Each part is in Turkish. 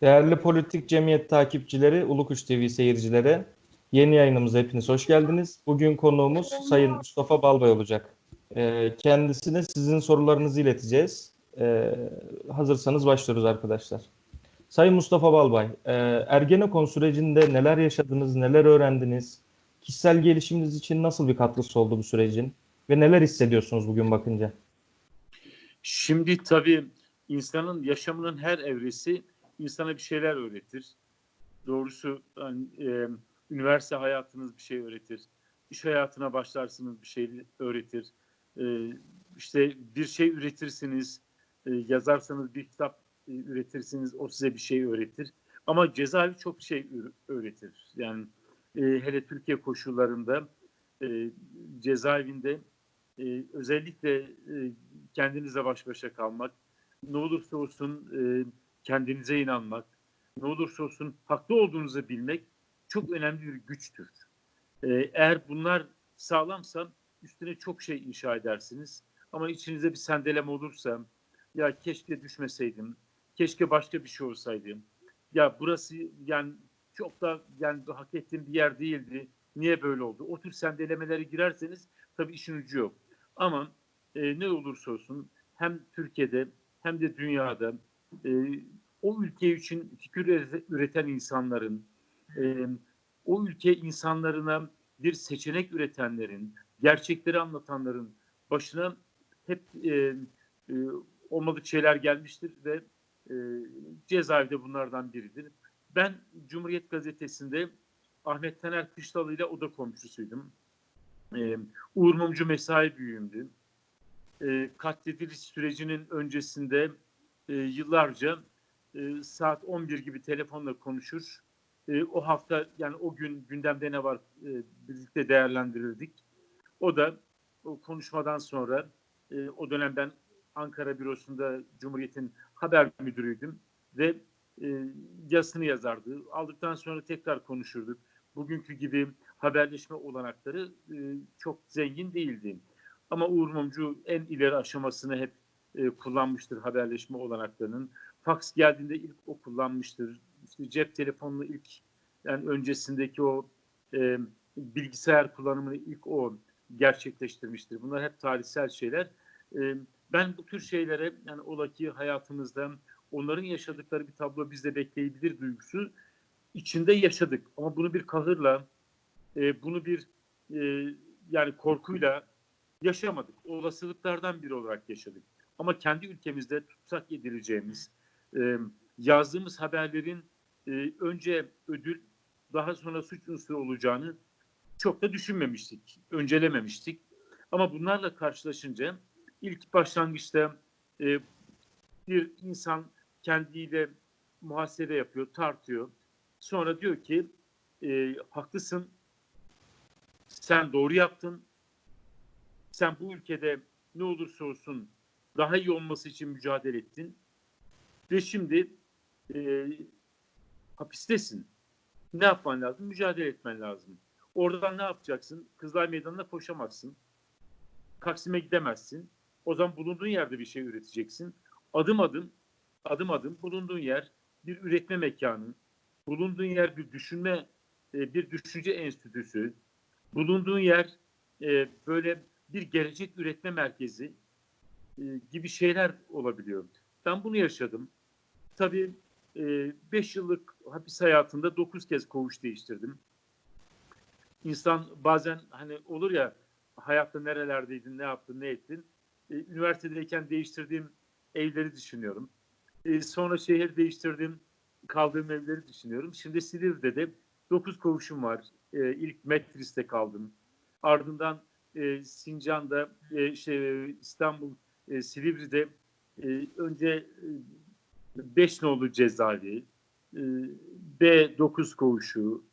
Değerli Politik Cemiyet takipçileri, Ulukuş TV seyircileri, yeni yayınımıza hepiniz hoş geldiniz. Bugün konuğumuz Sayın Mustafa Balbay olacak. Ee, kendisine sizin sorularınızı ileteceğiz. Ee, hazırsanız başlıyoruz arkadaşlar. Sayın Mustafa Balbay, e, Ergenekon sürecinde neler yaşadınız, neler öğrendiniz? Kişisel gelişiminiz için nasıl bir katkısı oldu bu sürecin? Ve neler hissediyorsunuz bugün bakınca? Şimdi tabii insanın yaşamının her evresi insana bir şeyler öğretir. Doğrusu hani, e, üniversite hayatınız bir şey öğretir. İş hayatına başlarsınız bir şey öğretir. E, işte bir şey üretirsiniz, e, yazarsanız bir kitap e, üretirsiniz, o size bir şey öğretir. Ama cezaevi çok şey öğretir. Yani e, hele Türkiye koşullarında e, cezaevinde e, özellikle e, kendinizle baş başa kalmak, ne olursa olsun e, kendinize inanmak, ne olursa olsun haklı olduğunuzu bilmek çok önemli bir güçtür. E, eğer bunlar sağlamsa üstüne çok şey inşa edersiniz. Ama içinizde bir sendeleme olursa, ya keşke düşmeseydim, keşke başka bir şey olsaydım, ya burası yani çok da yani hak ettiğim bir yer değildi, niye böyle oldu? O tür sendelemelere girerseniz tabii işin ucu yok. Ama e, ne olursa olsun hem Türkiye'de hem de dünyada e, o ülke için fikir üreten insanların, e, o ülke insanlarına bir seçenek üretenlerin, gerçekleri anlatanların başına hep e, e, olmadık şeyler gelmiştir ve e, cezaevde bunlardan biridir. Ben Cumhuriyet Gazetesi'nde Ahmet Taner Kışlalı ile oda komşusuydum. E, Uğur Mumcu mesai büyüğümdü. E, katlediliş sürecinin öncesinde e, yıllarca e, saat 11 gibi telefonla konuşur. E, o hafta yani o gün gündemde ne var e, birlikte değerlendirirdik. O da o konuşmadan sonra e, o dönem ben Ankara bürosunda Cumhuriyet'in haber müdürüydüm ve e, yazısını yazardı. Aldıktan sonra tekrar konuşurduk. Bugünkü gibi haberleşme olanakları e, çok zengin değildi. Ama Uğur Mumcu en ileri aşamasını hep e, kullanmıştır haberleşme olanaklarının. Fax geldiğinde ilk o kullanmıştır. İşte cep telefonunu ilk yani öncesindeki o e, bilgisayar kullanımını ilk o gerçekleştirmiştir. Bunlar hep tarihsel şeyler. E, ben bu tür şeylere yani ola ki hayatımızda onların yaşadıkları bir tablo bizde bekleyebilir duygusu içinde yaşadık. Ama bunu bir kahırla, e, bunu bir e, yani korkuyla yaşamadık. Olasılıklardan biri olarak yaşadık. Ama kendi ülkemizde tutsak edileceğimiz, e, yazdığımız haberlerin e, önce ödül, daha sonra suç unsuru olacağını çok da düşünmemiştik, öncelememiştik. Ama bunlarla karşılaşınca ilk başlangıçta e, bir insan kendiyle muhasebe yapıyor, tartıyor. Sonra diyor ki e, haklısın, sen doğru yaptın, sen bu ülkede ne olursa olsun daha iyi olması için mücadele ettin ve şimdi e, hapistesin. Ne yapman lazım? Mücadele etmen lazım. Oradan ne yapacaksın? Kızılay Meydanı'na koşamazsın. Taksim'e gidemezsin. O zaman bulunduğun yerde bir şey üreteceksin. Adım adım, adım adım bulunduğun yer bir üretme mekanı, bulunduğun yer bir düşünme, e, bir düşünce enstitüsü, bulunduğun yer e, böyle bir gelecek üretme merkezi e, gibi şeyler olabiliyor. Ben bunu yaşadım. Tabii 5 yıllık hapis hayatında 9 kez koğuş değiştirdim. İnsan bazen hani olur ya hayatta nerelerdeydin, ne yaptın, ne ettin. Üniversitedeyken değiştirdiğim evleri düşünüyorum. Sonra şehir değiştirdim, kaldığım evleri düşünüyorum. Şimdi Silivri'de de 9 koğuşum var. İlk Metris'te kaldım. Ardından e, Sincan'da, e, şey, İstanbul, e, Silivri'de e, önce e, 5 nolu cezaevi, e, B9 koğuşu,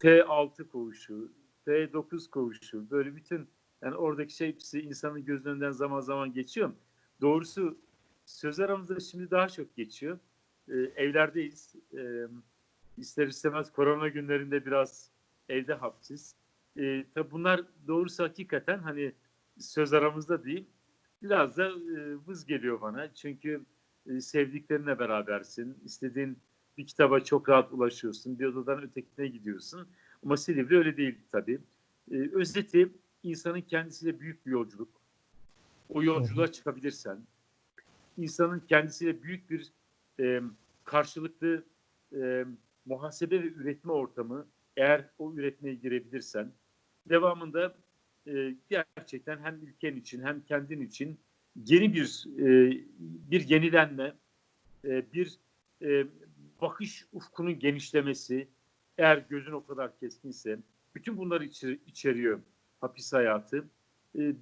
T6 koğuşu, T9 koğuşu böyle bütün yani oradaki şey hepsi insanın gözünden zaman zaman geçiyor. Doğrusu söz aramızda şimdi daha çok geçiyor. E, evlerdeyiz. E, ister istemez korona günlerinde biraz evde hapsiz. E, tabi bunlar doğrusu hakikaten hani söz aramızda değil. Biraz da e, vız geliyor bana. Çünkü e, sevdiklerinle berabersin. istediğin bir kitaba çok rahat ulaşıyorsun. Bir odadan ötekine gidiyorsun. Ama Silivri öyle değil tabii. Ee, özeti insanın kendisiyle büyük bir yolculuk. O yolculuğa çıkabilirsen, insanın kendisiyle büyük bir e, karşılıklı e, muhasebe ve üretme ortamı eğer o üretmeye girebilirsen devamında e, gerçekten hem ülken için hem kendin için yeni bir e, bir yenilenme, e, bir e, bakış ufkunun genişlemesi eğer gözün o kadar keskinse bütün bunları içer- içeriyor hapis hayatı. E,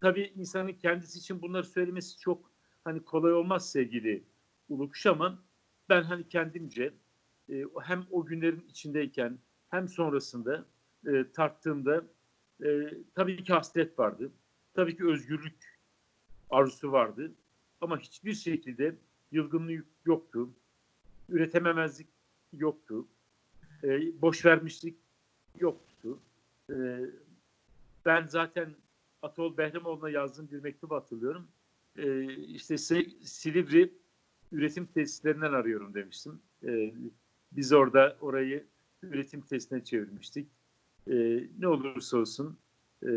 tabii insanın kendisi için bunları söylemesi çok hani kolay olmaz sevgili Ulukuş ama ben hani kendimce e, hem o günlerin içindeyken hem sonrasında e, tarttığımda e, tabii ki hasret vardı. Tabii ki özgürlük arzusu vardı. Ama hiçbir şekilde yılgınlık yoktu. Üretememezlik yoktu. E, boş vermişlik yoktu. E, ben zaten Atol Behramoğlu'na yazdığım bir mektup hatırlıyorum. E, işte Silivri üretim tesislerinden arıyorum demiştim. E, biz orada orayı üretim tesisine çevirmiştik. E, ne olursa olsun e,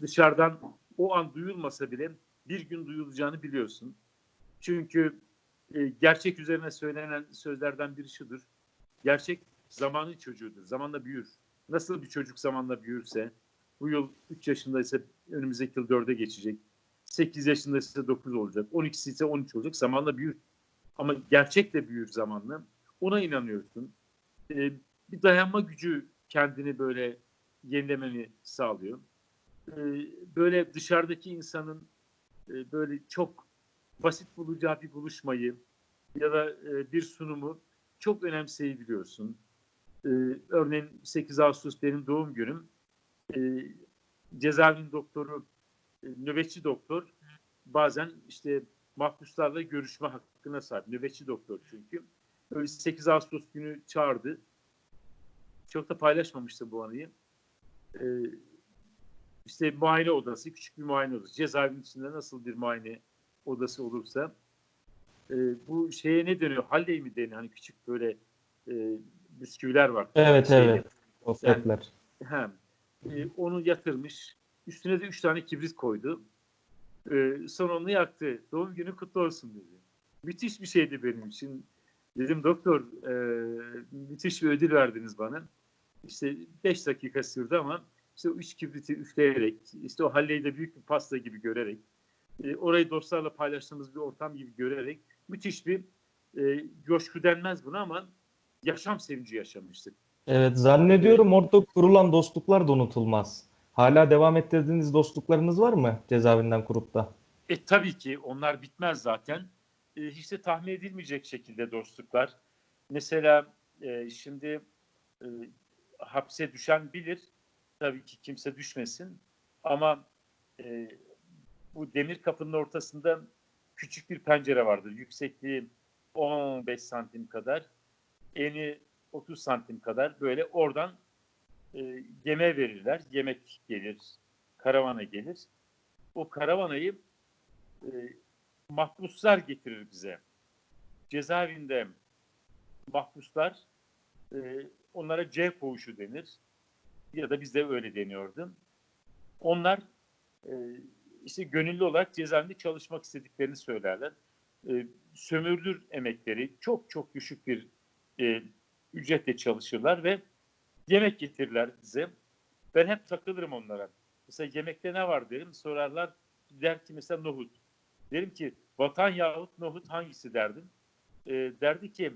dışarıdan o an duyulmasa bile bir gün duyulacağını biliyorsun. Çünkü e, gerçek üzerine söylenen sözlerden biri şudur. Gerçek zamanın çocuğudur. Zamanla büyür. Nasıl bir çocuk zamanla büyürse bu yıl 3 yaşındaysa önümüzdeki yıl 4'e geçecek. 8 yaşındaysa 9 olacak. 12'si ise 13 olacak. Zamanla büyür. Ama gerçek de büyür zamanla. Ona inanıyorsun. E, bir dayanma gücü kendini böyle yenilemeni sağlıyor. E, böyle dışarıdaki insanın e, böyle çok basit bulacağı bir buluşmayı ya da e, bir sunumu çok önemseyebiliyorsun. E, örneğin 8 Ağustos benim doğum günüm. E, cezaevinin doktoru, e, nöbetçi doktor bazen işte mahpuslarla görüşme hakkına sahip. Nöbetçi doktor çünkü. Öyle 8 Ağustos günü çağırdı. Çok da paylaşmamıştım bu anıyı. E, işte muayene odası, küçük bir muayene odası. Cezaevinin içinde nasıl bir muayene odası olursa e, bu şeye ne deniyor? Halley mi deniyor? Hani küçük böyle e, bisküviler var. Evet Şeyli. evet. Gofretler. Hem e, onu yatırmış. Üstüne de üç tane kibrit koydu. E, sonra onu yaktı. Doğum günü kutlu olsun dedi. Müthiş bir şeydi benim için. Dedim doktor e, müthiş bir ödül verdiniz bana. İşte beş dakika sürdü ama işte o üç kibriti üfleyerek, işte o halleyi de büyük bir pasta gibi görerek, e, orayı dostlarla paylaştığımız bir ortam gibi görerek müthiş bir e, coşku denmez buna ama yaşam sevinci yaşamıştık. Evet zannediyorum orada kurulan dostluklar da unutulmaz. Hala devam ettirdiğiniz dostluklarınız var mı cezaevinden kurup da? E tabii ki onlar bitmez zaten. E, hiç de tahmin edilmeyecek şekilde dostluklar. Mesela e, şimdi e, hapse düşen bilir. Tabii ki kimse düşmesin. Ama e, bu demir kapının ortasında küçük bir pencere vardır. Yüksekliği 15 santim kadar. Eni 30 santim kadar. Böyle oradan e, yeme verirler. Yemek gelir. Karavana gelir. O karavanayı e, mahpuslar getirir bize. Cezaevinde mahpuslar e, onlara C koğuşu denir. Ya da bizde öyle deniyordu. Onlar e, işte gönüllü olarak cezaevinde çalışmak istediklerini söylerler. E, sömürülür emekleri çok çok düşük bir e, ücretle çalışırlar ve yemek getirirler bize. Ben hep takılırım onlara. Mesela yemekte ne var derim sorarlar der ki mesela nohut. Derim ki vatan yahut nohut hangisi derdim. E, derdi ki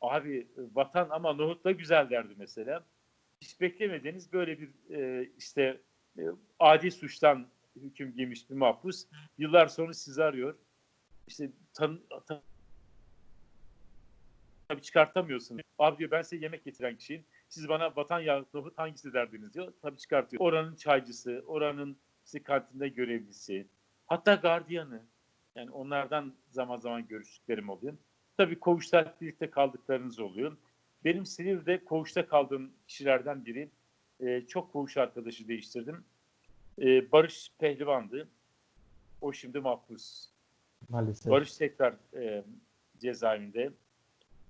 abi e, vatan ama nohut da güzel derdi mesela. Hiç beklemediğiniz böyle bir e, işte e, adi suçtan hüküm giymiş bir mahpus yıllar sonra sizi arıyor. İşte tan, tan tabii çıkartamıyorsun. Abi diyor ben size yemek getiren kişiyim. Siz bana vatan yahut nohut hangisi derdiniz diyor. Tabii çıkartıyor. Oranın çaycısı, oranın işte kantinde görevlisi, hatta gardiyanı. Yani onlardan zaman zaman görüştüklerim oluyor. Tabii koğuşta birlikte kaldıklarınız oluyor. Benim Silivri'de koğuşta kaldığım kişilerden biri. E, çok koğuş arkadaşı değiştirdim. E, Barış Pehlivan'dı. O şimdi mahpus. Maalesef. Barış tekrar e, cezaevinde.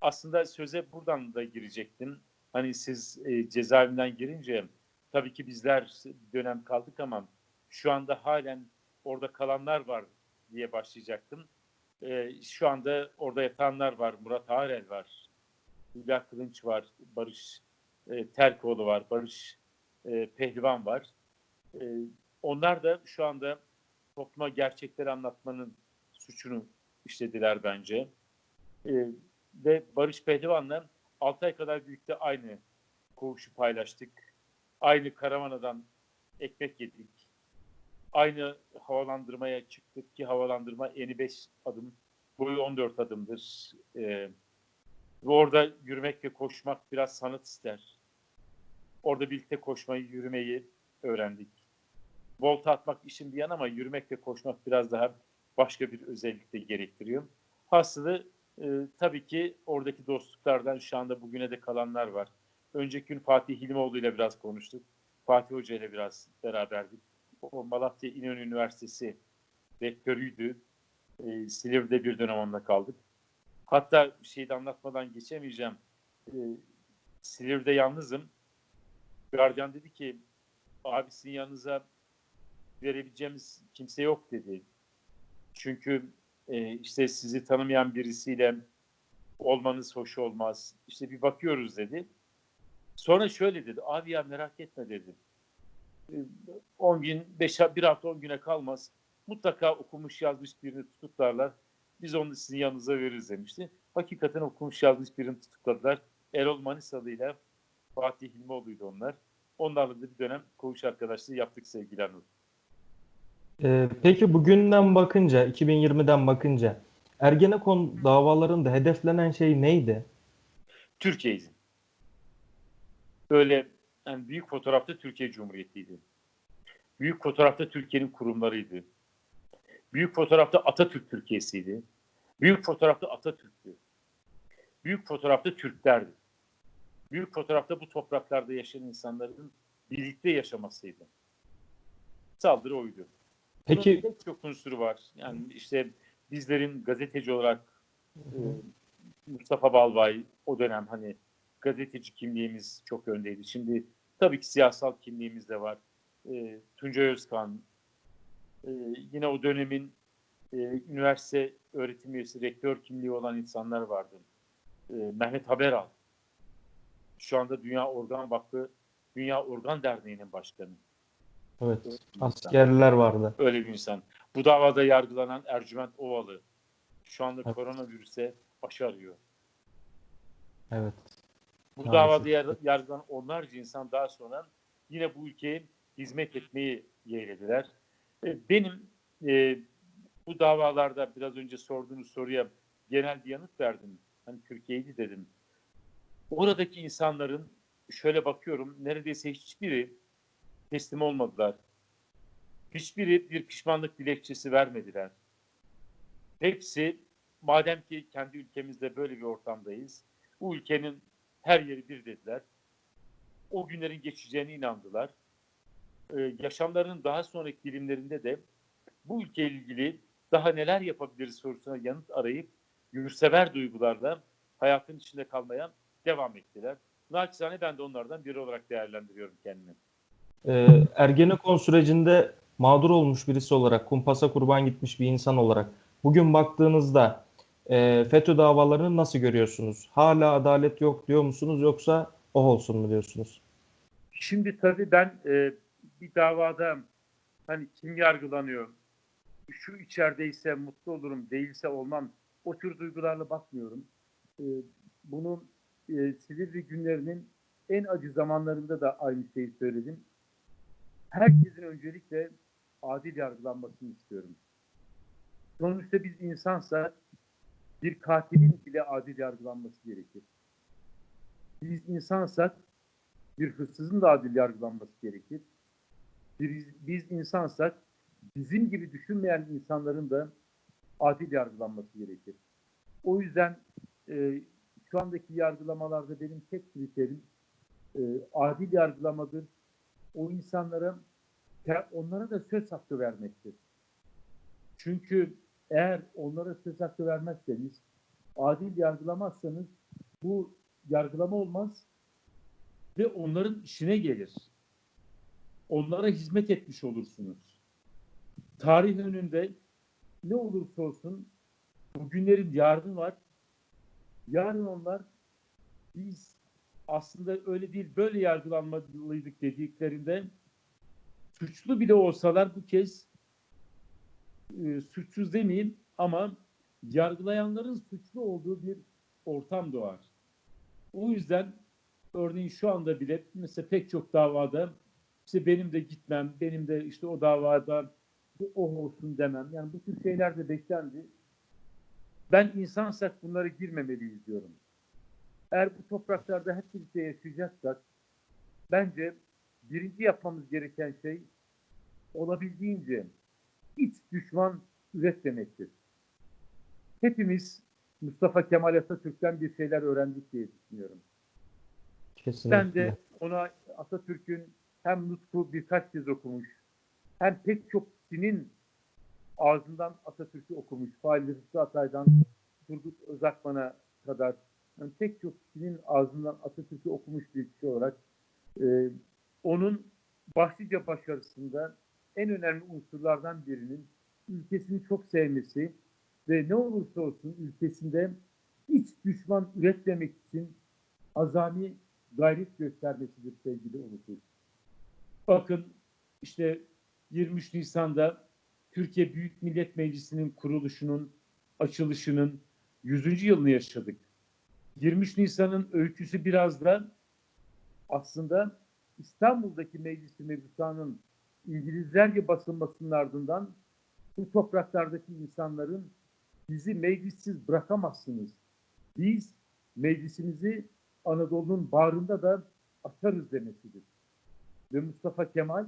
aslında söze buradan da girecektim. Hani siz e, cezaevinden girince tabii ki bizler dönem kaldık ama şu anda halen orada kalanlar var diye başlayacaktım. E, şu anda orada yatanlar var. Murat Arel var. Hülya Kılınç var. Barış e, Terkoğlu var. Barış e, Pehlivan var. E, onlar da şu anda topluma gerçekleri anlatmanın suçunu işlediler bence. E, ve Barış Pehlivan'la 6 ay kadar birlikte aynı koğuşu paylaştık. Aynı karavanadan ekmek yedik. Aynı havalandırmaya çıktık ki havalandırma eni 5 adım, boyu 14 adımdır. E, ve orada yürümek ve koşmak biraz sanat ister. Orada birlikte koşmayı, yürümeyi öğrendik. Volta atmak işin bir yana ama yürümek ve koşmak biraz daha başka bir özellik de gerektiriyor. Hasılı e, tabii ki oradaki dostluklardan şu anda bugüne de kalanlar var. Önceki gün Fatih Hilmoğlu ile biraz konuştuk. Fatih Hoca ile biraz beraberdik. Malatya İnönü Üniversitesi rektörüydü. E, Silivri'de bir dönem onunla kaldık. Hatta bir şey de anlatmadan geçemeyeceğim. E, Silivri'de yalnızım. Gardiyan dedi ki abi sizin yanınıza verebileceğimiz kimse yok dedi. Çünkü e, işte sizi tanımayan birisiyle olmanız hoş olmaz. İşte bir bakıyoruz dedi. Sonra şöyle dedi. Abi ya merak etme dedi. 10 gün, 5 bir hafta 10 güne kalmaz. Mutlaka okumuş yazmış birini tutuklarlar. Biz onu sizin yanınıza veririz demişti. Hakikaten okumuş yazmış birini tutukladılar. Erol Manisalı ile Fatih Hilmoğlu'ydu onlar. Onlarla da bir dönem koğuş arkadaşlığı yaptık sevgili Anıl. Ee, peki bugünden bakınca, 2020'den bakınca Ergenekon davalarında hedeflenen şey neydi? Türkiye'ydi. Böyle yani büyük fotoğrafta Türkiye Cumhuriyeti'ydi. Büyük fotoğrafta Türkiye'nin kurumlarıydı. Büyük fotoğrafta Atatürk Türkiye'siydi. Büyük fotoğrafta Atatürk'tü. Büyük fotoğrafta Türklerdi. Büyük fotoğrafta bu topraklarda yaşayan insanların birlikte yaşamasıydı. Saldırı oydu. Peki Bunun pek çok unsuru var. Yani işte bizlerin gazeteci olarak e, Mustafa Balbay o dönem hani gazeteci kimliğimiz çok öndeydi. Şimdi tabii ki siyasal kimliğimiz de var. E, Tuncay Özkan, e, yine o dönemin e, üniversite öğretim üyesi, rektör kimliği olan insanlar vardı. E, Mehmet Haberal, şu anda Dünya Organ Vakfı, Dünya Organ Derneği'nin başkanı. evet, askerler vardı. Öyle bir insan. Bu davada yargılanan Ercüment Ovalı şu anda Evet. koronavirüse aşı arıyor. Evet. Bu Maalesef. davada yar- yargılanan onlarca insan daha sonra yine bu ülkeye hizmet etmeyi yeğlediler. E, Benim e, bu davalarda biraz önce sorduğunuz soruya genel bir yanıt verdim. Hani Türkiye'ydi dedim. Oradaki insanların şöyle bakıyorum neredeyse hiçbiri teslim olmadılar. Hiçbiri bir pişmanlık dilekçesi vermediler. Hepsi madem ki kendi ülkemizde böyle bir ortamdayız, bu ülkenin her yeri bir dediler. O günlerin geçeceğine inandılar. Ee, yaşamlarının daha sonraki dilimlerinde de bu ülkeyle ilgili daha neler yapabiliriz sorusuna yanıt arayıp yurtsever duygularla hayatın içinde kalmaya devam ettiler. Naçizane ben de onlardan biri olarak değerlendiriyorum kendimi. Ee, Ergenekon sürecinde mağdur olmuş birisi olarak, kumpasa kurban gitmiş bir insan olarak bugün baktığınızda e, FETÖ davalarını nasıl görüyorsunuz? Hala adalet yok diyor musunuz yoksa o olsun mu diyorsunuz? Şimdi tabii ben e, bir davada hani kim yargılanıyor, şu içerideyse mutlu olurum, değilse olmam, o tür duygularla bakmıyorum. E, bunu e, Silivri günlerinin en acı zamanlarında da aynı şeyi söyledim. Herkesin öncelikle adil yargılanmasını istiyorum. Sonuçta biz insansa bir katilin bile adil yargılanması gerekir. Biz insansak bir hırsızın da adil yargılanması gerekir. Biz, biz insansak bizim gibi düşünmeyen insanların da adil yargılanması gerekir. O yüzden e, şu andaki yargılamalarda benim tek kriterim e, adil yargılamadır. O insanlara onlara da söz hakkı vermektir. Çünkü eğer onlara söz hakkı vermezseniz, adil yargılamazsanız bu yargılama olmaz ve onların işine gelir. Onlara hizmet etmiş olursunuz. Tarih önünde ne olursa olsun bugünlerin yarını var. Yarın onlar biz aslında öyle değil böyle yargılanmalıydık dediklerinde suçlu bile olsalar bu kez e, suçsuz demeyeyim ama yargılayanların suçlu olduğu bir ortam doğar. O yüzden örneğin şu anda bile mesela pek çok davada işte benim de gitmem, benim de işte o davada o olsun demem. Yani bu tür şeyler de beklendi. Ben insansak bunları girmemeliyiz diyorum. Eğer bu topraklarda hep birlikte yaşayacaksak bence birinci yapmamız gereken şey olabildiğince iç düşman üretmemektir. Hepimiz Mustafa Kemal Atatürk'ten bir şeyler öğrendik diye düşünüyorum. Kesinlikle. Ben de ona Atatürk'ün hem nutku birkaç kez okumuş, hem pek çok kişinin ağzından Atatürk'ü okumuş. Fahri Rıfkı Atay'dan Turgut Özakman'a kadar yani pek çok kişinin ağzından Atatürk'ü okumuş bir kişi olarak e, onun başlıca başarısında en önemli unsurlardan birinin ülkesini çok sevmesi ve ne olursa olsun ülkesinde iç düşman üretmemek için azami gayret göstermesidir sevgili unutur. Bakın işte 23 Nisan'da Türkiye Büyük Millet Meclisi'nin kuruluşunun, açılışının 100. yılını yaşadık. 23 Nisan'ın öyküsü biraz da aslında İstanbul'daki meclisi mebusanın İngilizlerce basılmasının ardından bu topraklardaki insanların bizi meclissiz bırakamazsınız. Biz meclisimizi Anadolu'nun bağrında da açarız demesidir. Ve Mustafa Kemal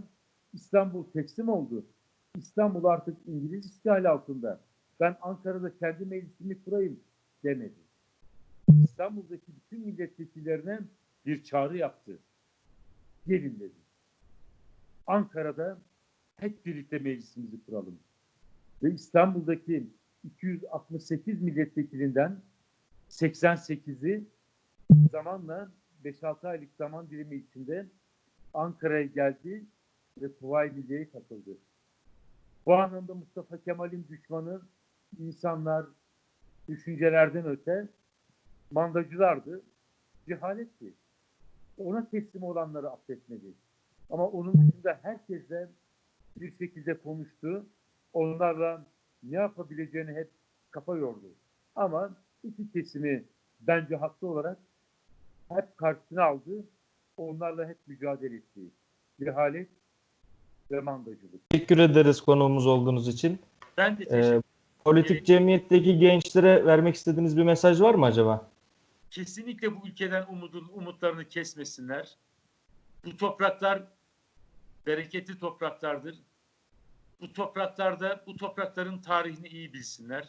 İstanbul teslim oldu. İstanbul artık İngiliz işgali altında. Ben Ankara'da kendi meclisimi kurayım demedi. İstanbul'daki bütün milletvekillerine bir çağrı yaptı. Gelin dedi. Ankara'da hep birlikte meclisimizi kuralım. Ve İstanbul'daki 268 milletvekilinden 88'i zamanla 5-6 aylık zaman dilimi içinde Ankara'ya geldi ve Kuvayi Milliye'ye katıldı. Bu anlamda Mustafa Kemal'in düşmanı insanlar, düşüncelerden öte mandacılardı, cehaletti. Ona teslim olanları affetmedi. Ama onun dışında herkesle bir şekilde konuştu. Onlarla ne yapabileceğini hep kafa yordu. Ama iki kesimi bence haklı olarak hep karşısına aldı. Onlarla hep mücadele etti. Cehalet ve mandacılık. Teşekkür ederiz konuğumuz olduğunuz için. Ben de Ee, politik cemiyetteki gençlere vermek istediğiniz bir mesaj var mı acaba? kesinlikle bu ülkeden umudun, umutlarını kesmesinler. Bu topraklar bereketli topraklardır. Bu topraklarda bu toprakların tarihini iyi bilsinler.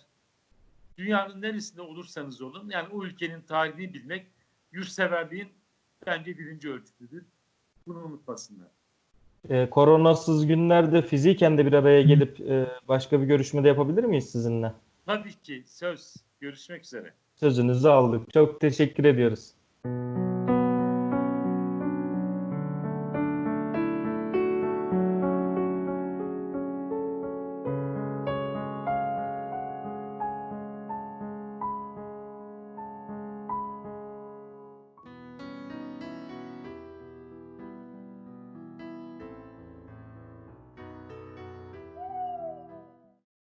Dünyanın neresinde olursanız olun yani o ülkenin tarihini bilmek yurtseverliğin bence birinci ölçütüdür. Bunu unutmasınlar. Ee, koronasız günlerde fiziken de bir araya gelip e, başka bir görüşmede yapabilir miyiz sizinle? Tabii ki söz. Görüşmek üzere. Sözünüzü aldık. Çok teşekkür ediyoruz.